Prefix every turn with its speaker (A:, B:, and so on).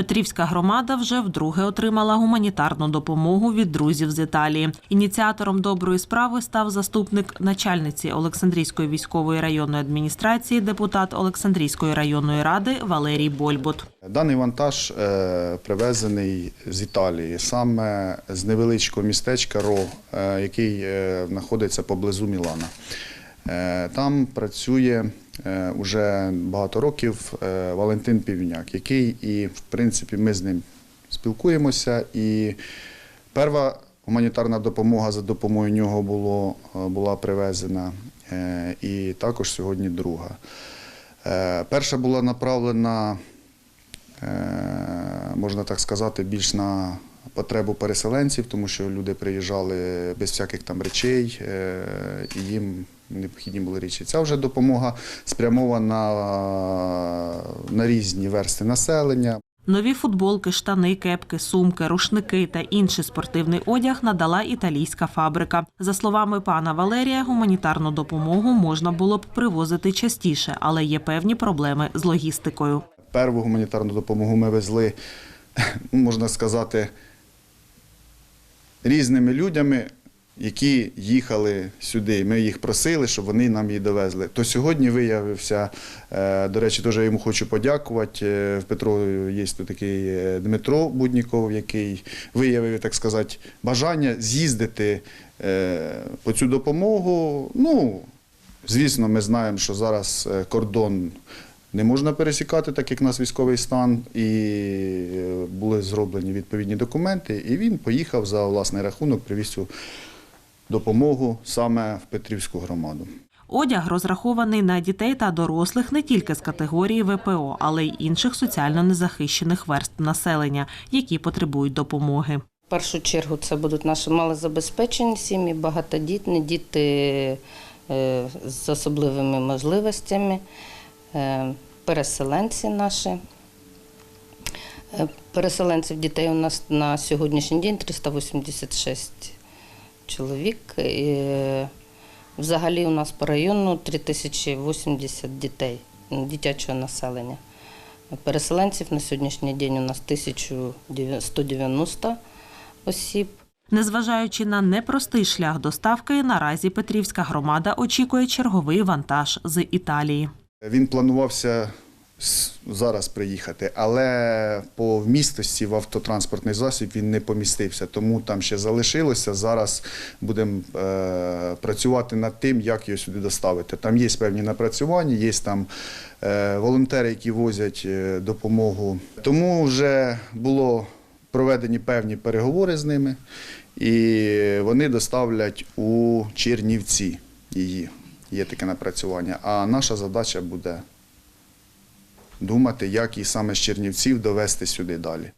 A: Петрівська громада вже вдруге отримала гуманітарну допомогу від друзів з Італії. Ініціатором доброї справи став заступник начальниці Олександрійської військової районної адміністрації, депутат Олександрійської районної ради Валерій Больбут.
B: Даний вантаж е, привезений з Італії, саме з невеличкого містечка Ро, е, який е, знаходиться поблизу Мілана. Е, Там працює е, уже багато років е, Валентин Півняк, який і, в принципі, ми з ним спілкуємося. І перша гуманітарна допомога за допомогою нього було, е, була привезена, е, і також сьогодні друга. Е, Перша була направлена е, можна так сказати, більш на потребу переселенців, тому що люди приїжджали без всяких там речей, е, і їм необхідні були речі. Ця вже допомога спрямована на різні версти населення.
A: Нові футболки, штани, кепки, сумки, рушники та інший спортивний одяг надала італійська фабрика. За словами пана Валерія, гуманітарну допомогу можна було б привозити частіше, але є певні проблеми з логістикою.
B: Перву гуманітарну допомогу ми везли, можна сказати, різними людьми, які їхали сюди. Ми їх просили, щоб вони нам її довезли. То сьогодні виявився, е, до речі, теж я йому хочу подякувати. Е, В Петро є тут такий е, Дмитро Будніков, який виявив, так сказати, бажання з'їздити по цю допомогу. Ну, Звісно, ми знаємо, що зараз кордон не можна пересікати, так як у нас військовий стан, і е, були зроблені відповідні документи. І він поїхав за власний рахунок, привіз цю допомогу саме в Петрівську громаду.
A: Одяг розрахований на дітей та дорослих не тільки з категорії ВПО, але й інших соціально незахищених верств населення, які потребують допомоги.
C: В першу чергу це будуть наші малозабезпечені сім'ї, багатодітні, діти е, з особливими можливостями, е, переселенці наші. Е, Переселенців дітей у нас на сьогоднішній день 386 чоловік. І Взагалі у нас по району 3080 дітей дитячого населення. Переселенців на сьогоднішній день у нас 1190 осіб.
A: Незважаючи на непростий шлях доставки, наразі Петрівська громада очікує черговий вантаж з Італії.
B: Він планувався зараз приїхати, але по вмістості в автотранспортний засіб він не помістився, тому там ще залишилося. Зараз будемо е, працювати над тим, як його сюди доставити. Там є певні напрацювання, є там е, волонтери, які возять е, допомогу. Тому вже було проведені певні переговори з ними, і вони доставлять у Чернівці її. Є таке напрацювання. А наша задача буде думати, як і саме з Чернівців довести сюди далі.